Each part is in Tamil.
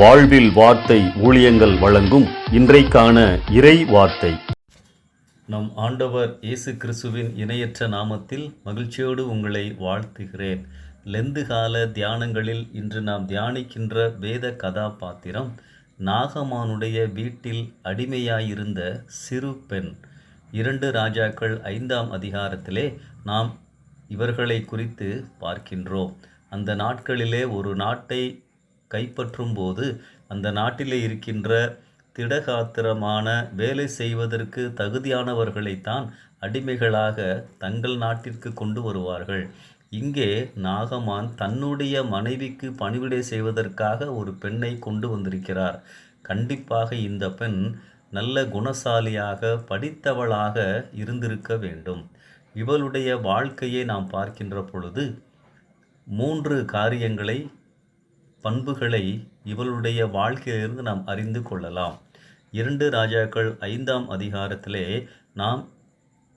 வாழ்வில் வார்த்தை ஊழியங்கள் வழங்கும் இன்றைக்கான இறை வார்த்தை. நம் ஆண்டவர் இயேசு கிறிஸ்துவின் இணையற்ற நாமத்தில் மகிழ்ச்சியோடு உங்களை வாழ்த்துகிறேன். லெந்து கால தியானங்களில் இன்று நாம் தியானிக்கின்ற வேத கதாபாத்திரம் நாகமானுடைய வீட்டில் அடிமையாயிருந்த சிறு பெண். இரண்டு ராஜாக்கள் ஐந்தாம் அதிகாரத்திலே நாம் இவர்களை குறித்து பார்க்கின்றோம். அந்த நாட்களிலே ஒரு நாட்டை கைப்பற்றும் போது அந்த நாட்டிலே இருக்கின்ற திடகாத்திரமான வேலை செய்வதற்கு தகுதியானவர்களைத்தான் அடிமைகளாக தங்கள் நாட்டிற்கு கொண்டு வருவார்கள். இங்கே நாகமான் தன்னுடைய மனைவிக்கு பணிவிடை செய்வதற்காக ஒரு பெண்ணை கொண்டு வந்திருக்கிறார். கண்டிப்பாக இந்த பெண் நல்ல குணசாலியாக படித்தவளாக இருந்திருக்க வேண்டும். இவளுடைய வாழ்க்கையை நாம் பார்க்கின்ற பொழுது மூன்று காரியங்களை பண்புகளை இவளுடைய வாழ்க்கையிலிருந்து நாம் அறிந்து கொள்ளலாம். இரண்டு ராஜாக்கள் ஐந்தாம் அதிகாரத்திலே நாம்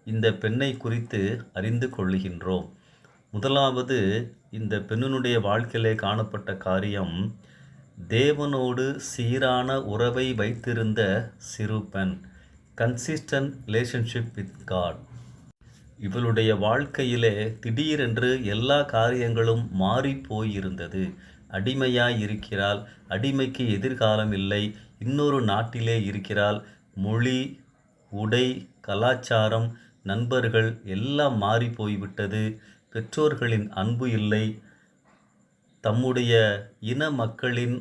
இந்த பெண்ணை குறித்து அறிந்து கொள்ளுகின்றோம். முதலாவது இந்த பெண்ணினுடைய வாழ்க்கையிலே காணப்பட்ட காரியம் தேவனோடு சீரான உறவை வைத்திருந்த சிறு பெண் கன்சிஸ்டன்ட் ரிலேஷன்ஷிப் வித் காட் இவளுடைய வாழ்க்கையிலே திடீரென்று எல்லா காரியங்களும் மாறி போயிருந்தது. அடிமையாய் இருக்கிறாள் அடிமைக்கு எதிர்காலம் இல்லை. இன்னொரு நாட்டிலே இருக்கிறாள். மொழி உடை கலாச்சாரம் நண்பர்கள் எல்லாம் மாறி போய்விட்டது பெற்றோர்களின் அன்பு இல்லை. தம்முடைய இன மக்களின்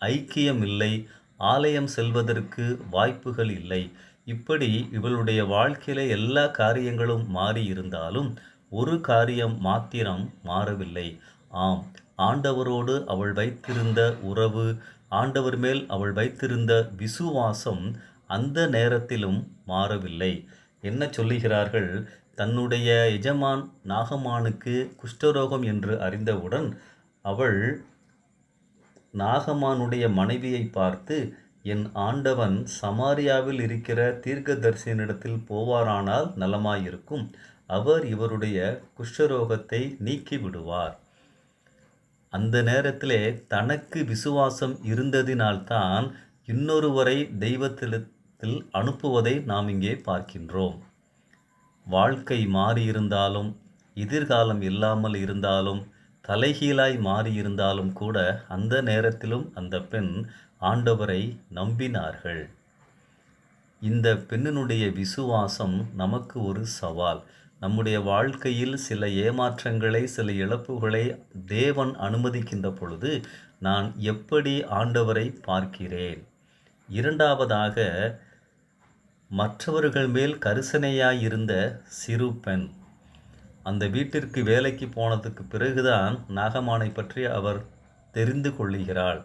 ஐக்கியம் இல்லை. ஆலயம் செல்வதற்கு வாய்ப்புகள் இல்லை. இப்படி இவளுடைய வாழ்க்கையில எல்லா காரியங்களும் மாறி இருந்தாலும் ஒரு காரியம் மாத்திரம் மாறவில்லை. ஆம் ஆண்டவரோடு அவள் வைத்திருந்த உறவு ஆண்டவர் மேல் அவள் வைத்திருந்த விசுவாசம் அந்த நேரத்திலும் மாறவில்லை. என்ன சொல்லுகிறார்கள்? தன்னுடைய எஜமான் நாகமானுக்கு குஷ்டரோகம் என்று அறிந்தவுடன் அவள் நாகமானுடைய மனைவியை பார்த்து என் ஆண்டவன் சமாரியாவில் இருக்கிற தீர்க்கதரிசனிடத்தில் போவாரானால் நலமாயிருக்கும். அவர் இவருடைய குஷ்டரோகத்தை நீக்கி விடுவார் அந்த நேரத்திலே தனக்கு விசுவாசம் இருந்ததினால்தான் இன்னொருவரை தெய்வத்திடத்தில் அனுப்புவதை நாம் இங்கே பார்க்கின்றோம். வாழ்க்கை மாறியிருந்தாலும் எதிர்காலம் இல்லாமல் இருந்தாலும் தலைகீழாய் மாறியிருந்தாலும் கூட அந்த நேரத்திலும் அந்த பெண் ஆண்டவரை நம்பினார்கள். இந்த பெண்ணினுடைய விசுவாசம் நமக்கு ஒரு சவால். நம்முடைய வாழ்க்கையில் சில ஏமாற்றங்களை சில இழப்புகளை தேவன் அனுமதிக்கின்ற பொழுது நான் எப்படி ஆண்டவரை பார்க்கிறேன்? இரண்டாவதாக மற்றவர்கள் மேல் கரிசனையாயிருந்த சிறு பெண். அந்த வீட்டிற்கு வேலைக்கு போனதுக்கு பிறகுதான் நாகமானை பற்றி அவர் தெரிந்து கொள்ளுகிறாள்.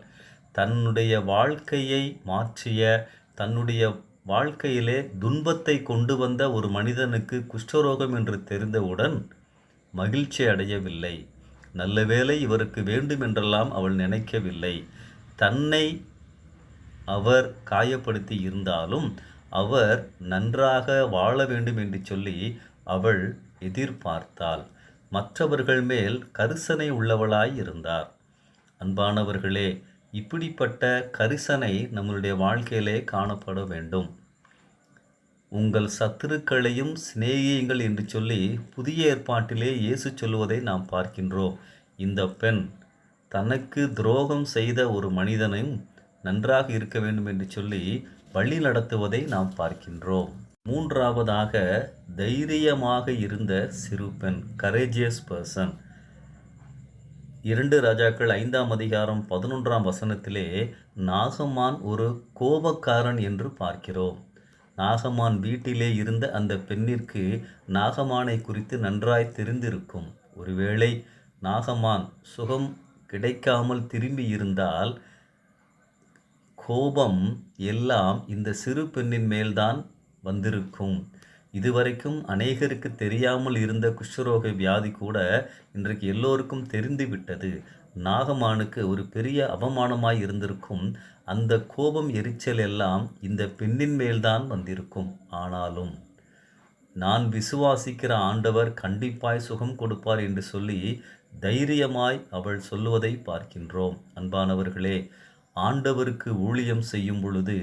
தன்னுடைய வாழ்க்கையை மாற்றிய தன்னுடைய வாழ்க்கையிலே துன்பத்தை கொண்டு வந்த ஒரு மனிதனுக்கு குஷ்டரோகம் என்று தெரிந்தவுடன் மகிழ்ச்சி அடையவில்லை. நல்ல வேலை இவருக்கு வேண்டுமென்றெல்லாம் அவள் நினைக்கவில்லை. தன்னை அவர் காயப்படுத்தி இருந்தாலும் அவர் நன்றாக வாழ வேண்டும் என்று சொல்லி அவள் எதிர்பார்த்தாள். மற்றவர்கள் மேல் கரிசனை உள்ளவளாய் இருந்தார். அன்பானவர்களே இப்படிப்பட்ட கரிசனை நம்மளுடைய வாழ்க்கையிலே காணப்பட வேண்டும். உங்கள் சத்துருக்களையும் சிநேகியுங்கள் என்று சொல்லி புதிய ஏற்பாட்டிலே இயேசு சொல்லுவதை நாம் பார்க்கின்றோம். இந்த பெண் தனக்கு துரோகம் செய்த ஒரு மனிதனையும் நன்றாக இருக்க வேண்டும் என்று சொல்லி வழி நடத்துவதை நாம் பார்க்கின்றோம். மூன்றாவதாக தைரியமாக இருந்த சிறு பெண் கரேஜியஸ் பர்சன் இரண்டு ராஜாக்கள் ஐந்தாம் அதிகாரம் பதினொன்றாம் வசனத்திலே நாகமான் ஒரு கோபக்காரன் என்று பார்க்கிறோம். நாகமான் வீட்டிலே இருந்த அந்த பெண்ணிற்கு நாகமானை குறித்து நன்றாய் தெரிந்திருக்கும். ஒருவேளை நாகமான் சுகம் கிடைக்காமல் திரும்பி இருந்தால் கோபம் எல்லாம் இந்த சிறு பெண்ணின் மேல்தான் வந்திருக்கும். இதுவரைக்கும் அநேகருக்கு தெரியாமல் இருந்த குஷ்டரோக வியாதி கூட இன்றைக்கு எல்லோருக்கும் தெரிந்துவிட்டது நாகமானுக்கு ஒரு பெரிய அவமானமாய் இருந்திருக்கும். அந்த கோபம் எரிச்சல் எல்லாம் இந்த பெண்ணின் மேல்தான் வந்திருக்கும். ஆனாலும் நான் விசுவாசிக்கிற ஆண்டவர் கண்டிப்பாய் சுகம் கொடுப்பார் என்று சொல்லி தைரியமாய் அவள் சொல்லுவதை பார்க்கின்றோம். அன்பானவர்களே ஆண்டவருக்கு ஊழியம் செய்யும் பொழுது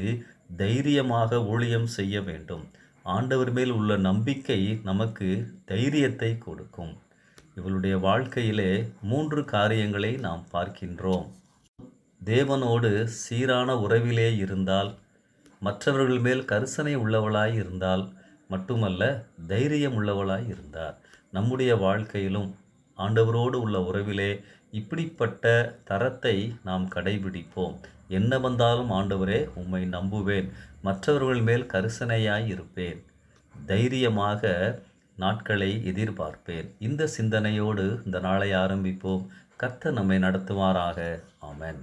தைரியமாக ஊழியம் செய்ய வேண்டும். ஆண்டவர் மேல் உள்ள நம்பிக்கை நமக்கு தைரியத்தை கொடுக்கும். இவளுடைய வாழ்க்கையிலே மூன்று காரியங்களை நாம் பார்க்கின்றோம். தேவனோடு சீரான உறவிலே இருந்தால் மற்றவர்கள் மேல் கரிசனை உள்ளவளாய் இருந்தால் மட்டுமல்ல தைரியம் உள்ளவளாய் இருந்தார். நம்முடைய வாழ்க்கையிலும் ஆண்டவரோடு உள்ள உறவிலே இப்படிப்பட்ட தரத்தை நாம் கடைபிடிப்போம். என்ன வந்தாலும் ஆண்டவரே உம்மை நம்புவேன். மற்றவர்கள் மேல் கரிசனையாய் இருப்பேன். தைரியமாக நாட்களை எதிர்பார்ப்பேன். இந்த சிந்தனையோடு இந்த நாளை ஆரம்பிப்போம். கர்த்தர் நம்மை நடத்துவாராக. ஆமென்.